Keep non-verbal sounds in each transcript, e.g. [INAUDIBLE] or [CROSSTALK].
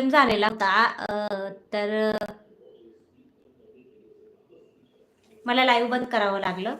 Problem झालेला होता. तर मला लाईव्ह बंद करावं लागलं.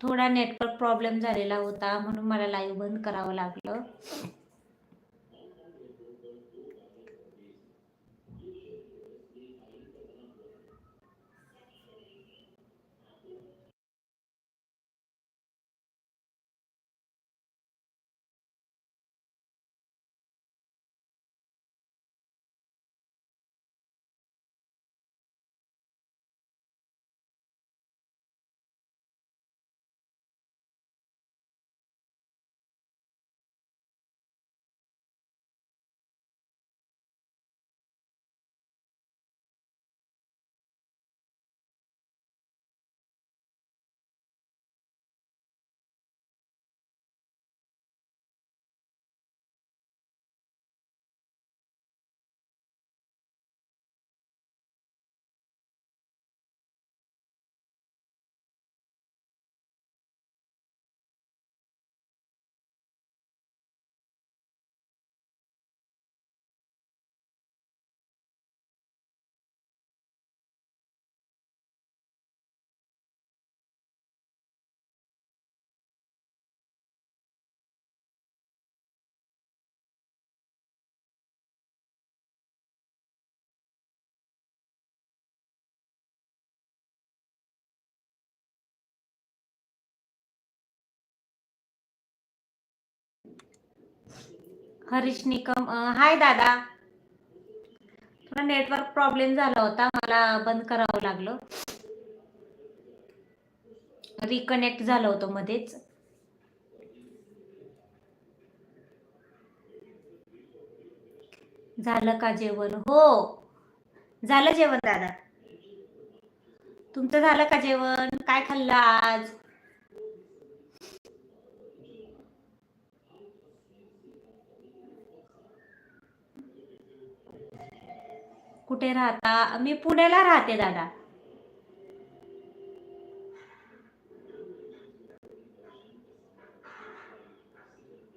थोडा नेटवर्क प्रॉब्लेम झालेला होता म्हणून मला लाईव्ह बंद करावं लागलं. हरीश निकम हाय दादा. थोडा नेटवर्क प्रॉब्लेम झाला होता मला बंद करावं लागलं. रिकनेक्ट झालं होतं मध्येच. झालं का जेवण? हो. झालं जेवण दादा. तुमचं झालं का जेवण? काय खाल्लं आज? कुठे राहता? मी पुण्याला राहते दादा.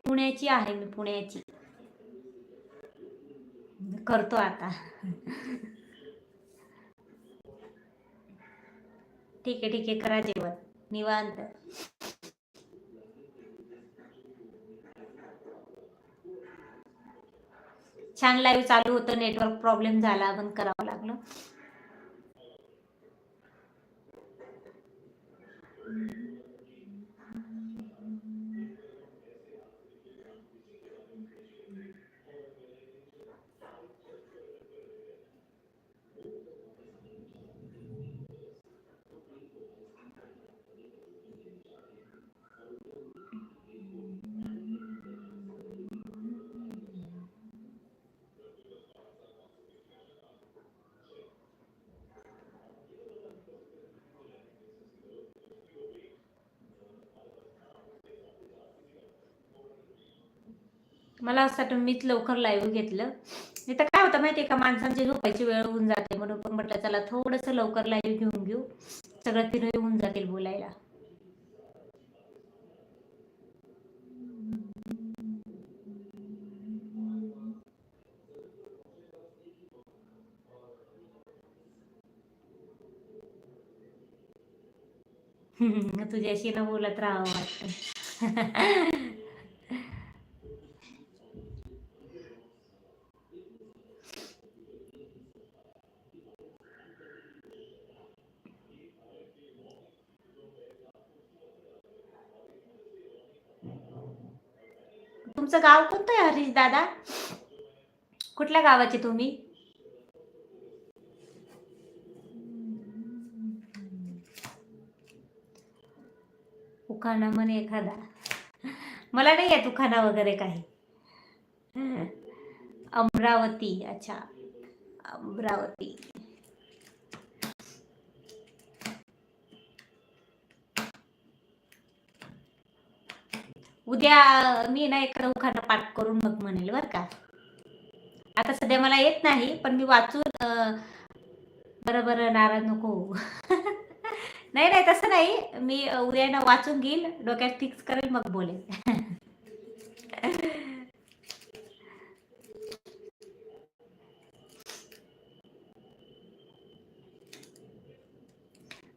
पुण्याची आहे मी पुण्याची. करतो आता. ठीक आहे ठीक आहे. करा जेवण. निवांत. छान लाईव्ह चालू होतं नेटवर्क प्रॉब्लेम झाला बंद करावं लागलं. मला असं वाटतं मीच लवकर लाईव्ह घेतलं. नाही तर काय होतं माहिती आहे का माणसांची झोपायची वेळ होऊन जाते म्हणून पण म्हटलं चला थोडस लवकर लाईव्ह घेऊन घेऊ. सगळं तिनं होऊन जातील बोलायला. [LAUGHS] तुझ्याशी ना बोलत राहावं वाटतं. [LAUGHS] तुमचं गाव कोणतं आहे हरीश दादा? कुठल्या गावाचे तुम्ही? उखाणा म्हणे एखादा. मला नाही येत उखाणा वगैरे काही. अमरावती अच्छा. अमरावती. उद्या मी ना एखादा उखाडा पाठ करून मग म्हणेल बर का. आता सध्या मला येत नाही पण मी वाचून बरं बरं नाराज नको [LAUGHS] नाही नाही तसं नाही. मी उद्या ना वाचून घेईल डोक्यात फिक्स करेल मग बोलेल. [LAUGHS]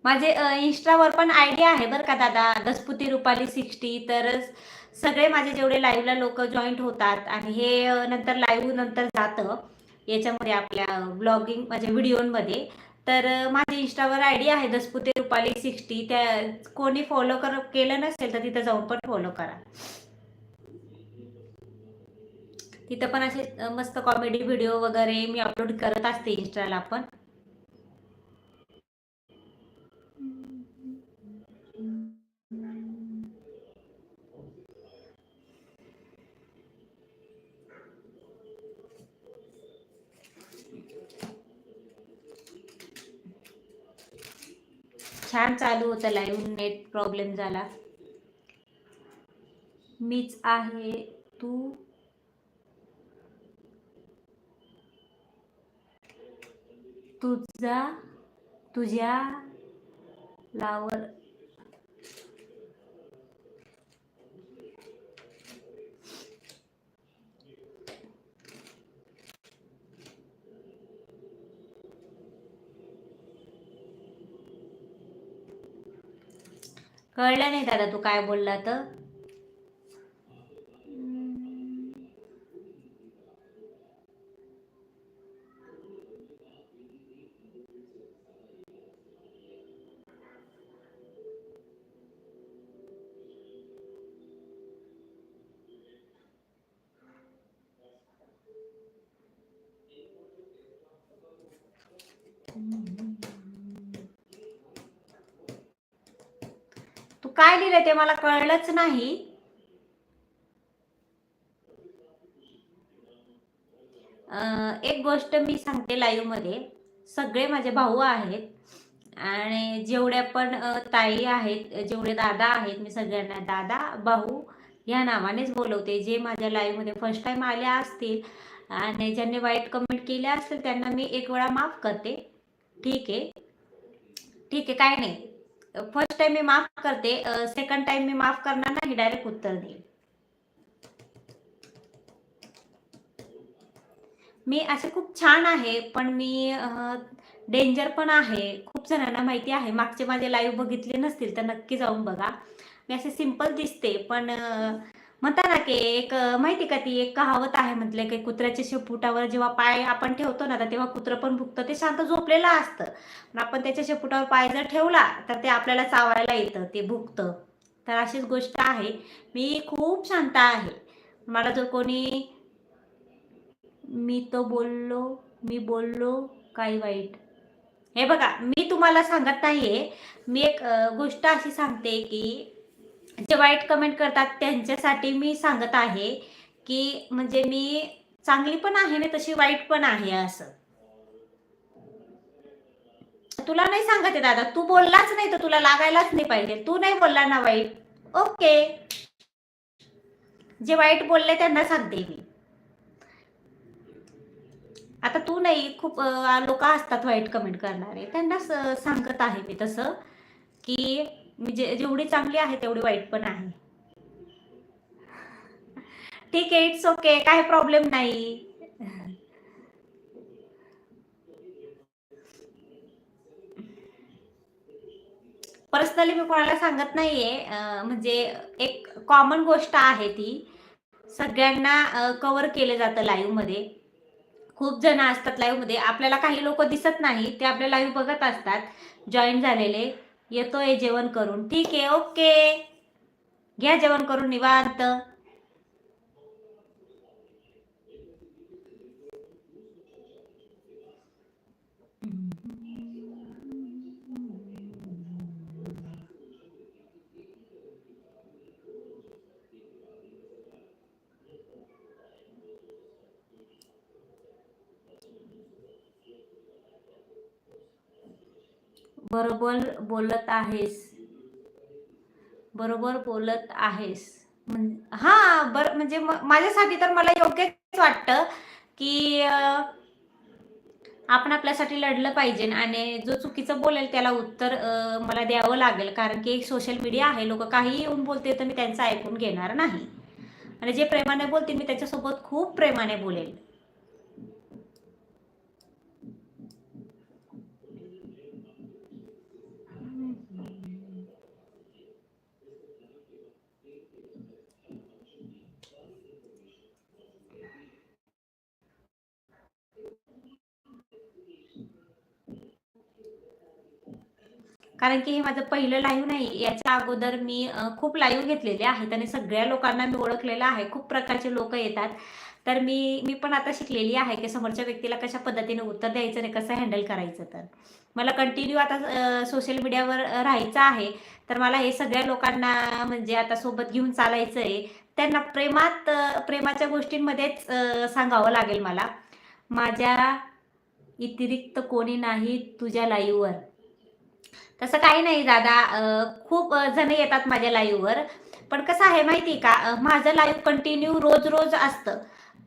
माझे इंस्टावर पण आयडिया आहे बरं का दादा. दसपुती रुपाली सिक्स्टी तरच सगळे माझे जेवढे लाईव्हला लोक जॉईंट होतात आणि हे नंतर लाईव्ह नंतर जातं याच्यामध्ये आपल्या ब्लॉगिंग माझ्या व्हिडिओमध्ये तर माझ्या इंस्टावर आय डी आहे दसपुते रुपाली सिक्स्टी. त्या कोणी फॉलो कर केलं नसेल तर तिथं जाऊन पण फॉलो करा. तिथं पण असे मस्त कॉमेडी व्हिडिओ वगैरे मी अपलोड करत असते इंस्टाला पण. छान चालू होतं लाईव्ह नेट प्रॉब्लेम झाला. मीच आहे तू? तुझा तुझ्या लावर कळलं नाही दादा तू काय बोलला तर? तू काय लिहिलं ते मला कळलंच नाही. एक गोष्ट मी सांगते लाईव्हमध्ये सगळे माझे भाऊ आहेत. आणि जेवढ्या पण ताई आहेत जेवढे दादा आहेत मी सगळ्यांना दादा भाऊ या नावानेच बोलवते. जे माझ्या लाईव्हमध्ये फर्स्ट टाइम आल्या असतील आणि ज्यांनी वाईट कमेंट केल्या असतील त्यांना मी एक वेळा माफ करते. ठीक आहे? ठीक आहे काय नाही. फर्स्ट टाइम मी माफ करते सेकंड टाइम मी माफ करणार नाही डायरेक्ट उत्तर देईल. मी असे खूप छान आहे पण मी डेंजर पण आहे. खूप जणांना माहिती आहे मागचे माझे लाईव्ह बघितले नसतील तर नक्की जाऊन बघा. मी असे सिंपल दिसते पण म्हणता ना की एक माहिती का ती एक कहावत आहे म्हटलं की कुत्र्याच्या शेपुटावर जेव्हा पाय आपण ठेवतो ना तर तेव्हा कुत्रं पण भुकतं. ते शांत झोपलेलं असतं. पण आपण त्याच्या शेपुटावर पाय जर ठेवला तर ते आपल्याला चावायला येतं ते भुकतं. तर अशीच गोष्ट आहे. मी खूप शांत आहे. मला जर कोणी मी तो बोललो मी बोललो काही वाईट. हे बघा मी तुम्हाला सांगत नाहीये. मी एक गोष्ट अशी सांगते की जे वाईट कमेंट करतात त्यांच्यासाठी मी सांगत आहे की म्हणजे मी चांगली पण आहे ना तशी वाईट पण आहे असं. तुला नाही सांगत आहे दादा तू बोललाच नाही तर तुला लागायलाच नाही पाहिजे. तू नाही बोलला ना वाईट. ओके जे वाईट बोलले त्यांना सांगते मी. आता तू नाही खूप लोक असतात वाईट कमेंट करणारे. त्यांना सांगत आहे मी तसं की म्हणजे मी जे जेवढी चांगली आहे तेवढी वाईट पण आहे. ठीक आहे इट्स ओके काही प्रॉब्लेम नाही. पर्सनली मी कोणाला सांगत नाहीये म्हणजे एक कॉमन गोष्ट आहे ती. सगळ्यांना कव्हर केलं जातं लाईव्हमध्ये. खूप जण असतात लाईव्हमध्ये. आपल्याला काही लोक दिसत नाही ते आपल्या लाईव्ह बघत असतात. जॉईन झालेले. येतोय जेवण करून. ठीक आहे ओके. घ्या जेवण करून निवांत. बरोबर बोलत आहेस. बरोबर बोलत आहेस. हा बर म्हणजे माझ्यासाठी तर मला योग्यच वाटतं की आपण आपल्यासाठी लढलं पाहिजे आणि जो चुकीचं बोलेल त्याला उत्तर मला द्यावं लागेल. कारण की एक सोशल मीडिया आहे लोक काही येऊन बोलते तर मी त्यांचं ऐकून घेणार नाही. आणि जे प्रेमाने बोलतील मी त्याच्यासोबत खूप प्रेमाने बोलेल. कारण की हे माझं पहिलं लाईव्ह नाही याच्या अगोदर मी खूप लाईव्ह घेतलेले आहेत आणि सगळ्या लोकांना मी ओळखलेलं आहे. खूप प्रकारचे लोक येतात. तर मी मी पण आता शिकलेली आहे की समोरच्या व्यक्तीला कशा पद्धतीने उत्तर द्यायचं आणि कसं हँडल करायचं तर. मला कंटिन्यू आता सोशल मीडियावर राहायचं आहे. तर मला हे सगळ्या लोकांना म्हणजे आता सोबत घेऊन चालायचं आहे त्यांना प्रेमात प्रेमाच्या गोष्टींमध्येच सांगावं लागेल मला. माझ्या व्यतिरिक्त कोणी नाही तुझ्या लाईव्हवर तसं काही नाही दादा. खूप जण येतात माझ्या लाईव्हवर पण कसं आहे माहिती आहे का माझं लाईव्ह कंटिन्यू रोज रोज असतं.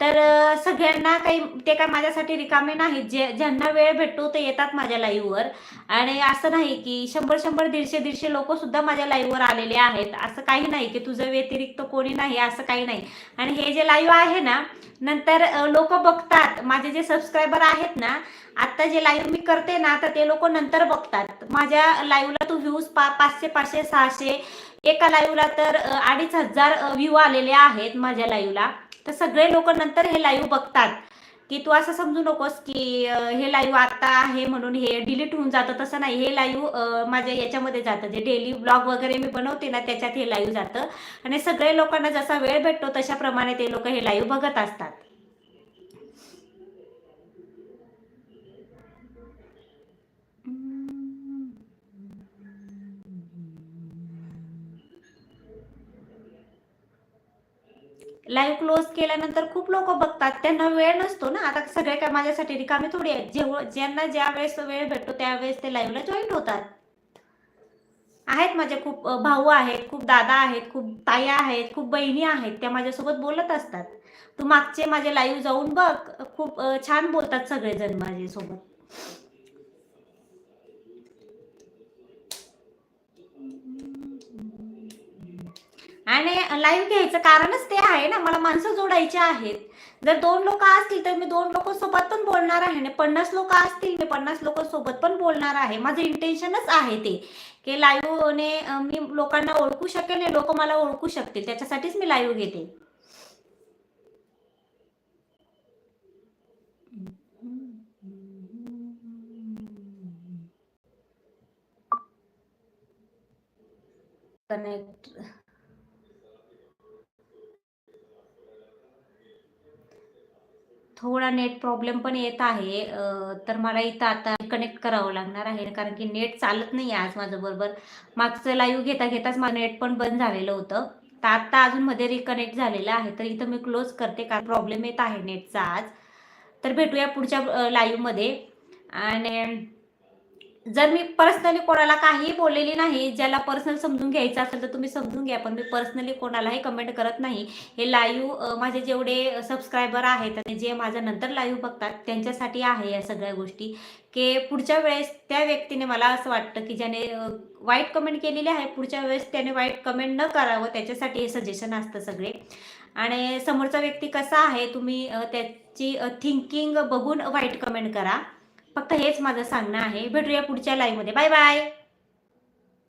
तर सगळ्यांना काही ते काय माझ्यासाठी रिकामे नाहीत. जे ज्यांना वेळ भेटतो ते येतात माझ्या लाईव्हवर आणि असं नाही की शंभर शंभर दीडशे दीडशे लोक सुद्धा माझ्या लाईव्हवर आलेले आहेत. असं काही नाही की तुझं व्यतिरिक्त कोणी नाही असं काही नाही. आणि हे जे लाईव्ह आहे ना नंतर लोक बघतात. माझे जे सबस्क्रायबर आहेत ना आत्ता जे लाईव्ह मी करते ना तर ते लोक नंतर बघतात. माझ्या लाईव्हला तू व्ह्यूज पा पाचशे पाचशे सहाशे एका लाईव्हला तर अडीच हजार व्ह्यू आलेले आहेत माझ्या लाईव्हला तर सगळे लोक नंतर हे लाईव्ह बघतात. की तू असं समजू नकोस की हे लाईव्ह आता आहे म्हणून हे डिलीट होऊन जातं. तसं नाही. हे लाईव्ह माझ्या याच्यामध्ये जातं. जे डेली ब्लॉग वगैरे मी बनवते ना त्याच्यात हे लाईव्ह जातं. आणि सगळे लोकांना जसा वेळ भेटतो तशाप्रमाणे ते लोक हे लाईव्ह बघत असतात. लाईव्ह क्लोज केल्यानंतर खूप लोक बघतात. त्यांना वेळ नसतो ना. आता सगळे काय माझ्यासाठी रिकामे थोडी आहेत. जेव्हा ज्यांना ज्या वेळेस वेळ भेटतो त्यावेळेस ते लाईव्हला जॉईन होतात. आहेत माझे खूप भाऊ आहेत खूप दादा आहेत खूप ताया आहेत खूप बहिणी आहेत. त्या माझ्यासोबत बोलत असतात. तू मागचे माझे लाईव्ह जाऊन बघ. खूप छान बोलतात सगळेजण माझ्यासोबत. आणि लाईव्ह घ्यायचं कारणच ते आहे ना मला माणसं जोडायची आहेत. जर दोन लोक असतील तर मी दोन लोक सोबत पण बोलणार आहे आणि पन्नास लोक असतील मी पन्नास लोक सोबत पण बोलणार आहे. माझं इंटेन्शनच आहे ते की लाईव्हने मी लोकांना ओळखू शकेल आणि लोक मला ओळखू शकतील. त्याच्यासाठीच मी लाईव्ह घेते. कनेक्ट थोडा नेट प्रॉब्लेम पण येत आहे तर मला इथं आता कनेक्ट करावं लागणार आहे कारण की नेट चालत नाही आज माझं बरोबर मागचं लाईव्ह घेता घेताच माझं नेट पण बंद झालेलं होतं. तर आता अजून मध्ये रिकनेक्ट झालेलं आहे तर इथं मी क्लोज करते कारण प्रॉब्लेम येत आहे नेटचा आज. तर भेटूया पुढच्या लाईव्हमध्ये आणि जर मी पर्सनली कोणाला काही बोललेली नाही ज्याला पर्सनल समजून घ्यायचं असेल तर तुम्ही समजून घ्या पण मी पर्सनली कोणालाही कमेंट करत नाही. हे लाईव्ह माझे जेवढे सबस्क्रायबर आहेत आणि जे माझ्या नंतर लाईव्ह बघतात त्यांच्यासाठी आहे या सगळ्या गोष्टी. की पुढच्या वेळेस त्या व्यक्तीने मला असं वाटतं की ज्याने वाईट कमेंट केलेली आहे पुढच्या वेळेस त्याने वाईट कमेंट न करावं त्याच्यासाठी हे सजेशन असतं सगळे. आणि समोरचा व्यक्ती कसा आहे तुम्ही त्याची थिंकिंग बघून वाईट कमेंट करा. फक्त हेच माझं सांगणं आहे. भेटूया पुढच्या लाईव्हमध्ये बाय बाय